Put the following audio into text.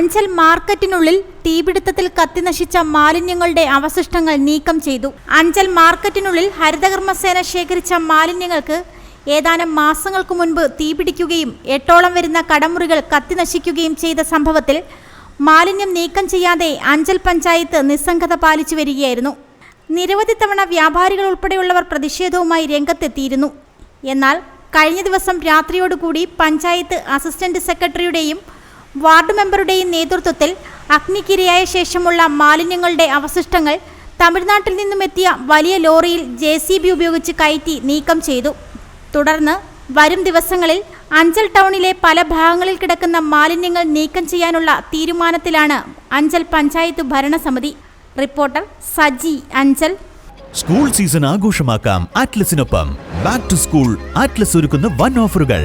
അഞ്ചൽ മാർക്കറ്റിനുള്ളിൽ തീപിടുത്തത്തിൽ കത്തിനശിച്ച മാലിന്യങ്ങളുടെ അവശിഷ്ടങ്ങൾ നീക്കം ചെയ്തു. അഞ്ചൽ മാർക്കറ്റിനുള്ളിൽ ഹരിതകർമ്മസേന ശേഖരിച്ച മാലിന്യങ്ങൾക്ക് ഏതാനും മാസങ്ങൾക്കു മുൻപ് തീപിടിക്കുകയും എട്ടോളം വരുന്ന കടമുറികൾ കത്തിനശിക്കുകയും ചെയ്ത സംഭവത്തിൽ മാലിന്യം നീക്കം ചെയ്യാതെ അഞ്ചൽ പഞ്ചായത്ത് നിസ്സംഗത പാലിച്ചു വരികയായിരുന്നു. നിരവധി തവണ വ്യാപാരികൾ ഉൾപ്പെടെയുള്ളവർ പ്രതിഷേധവുമായി രംഗത്തെത്തിയിരുന്നു. എന്നാൽ കഴിഞ്ഞ ദിവസം രാത്രിയോടുകൂടി പഞ്ചായത്ത് അസിസ്റ്റന്റ് സെക്രട്ടറിയുടെയും വാർഡ് മെമ്പറുടെയും നേതൃത്വത്തിൽ അഗ്നിക്കിരയായ ശേഷമുള്ള മാലിന്യങ്ങളുടെ അവശിഷ്ടങ്ങൾ തമിഴ്നാട്ടിൽ നിന്നും എത്തിയ വലിയ ലോറിയിൽ ജെ സി ബി ഉപയോഗിച്ച് കയറ്റി നീക്കം ചെയ്തു. തുടർന്ന് വരും ദിവസങ്ങളിൽ അഞ്ചൽ ടൗണിലെ പല ഭാഗങ്ങളിൽ കിടക്കുന്ന മാലിന്യങ്ങൾ നീക്കം ചെയ്യാനുള്ള തീരുമാനത്തിലാണ് അഞ്ചൽ പഞ്ചായത്ത് ഭരണസമിതി. Reporter Saji Anchal. School season ആഘോഷമാക്കാം ആറ്റ്ലസിനൊപ്പം ബാക്ക് ടു സ്കൂൾ ആറ്റ്ലസ് ഒരുക്കുന്ന വൺ ഓഫറുകൾ.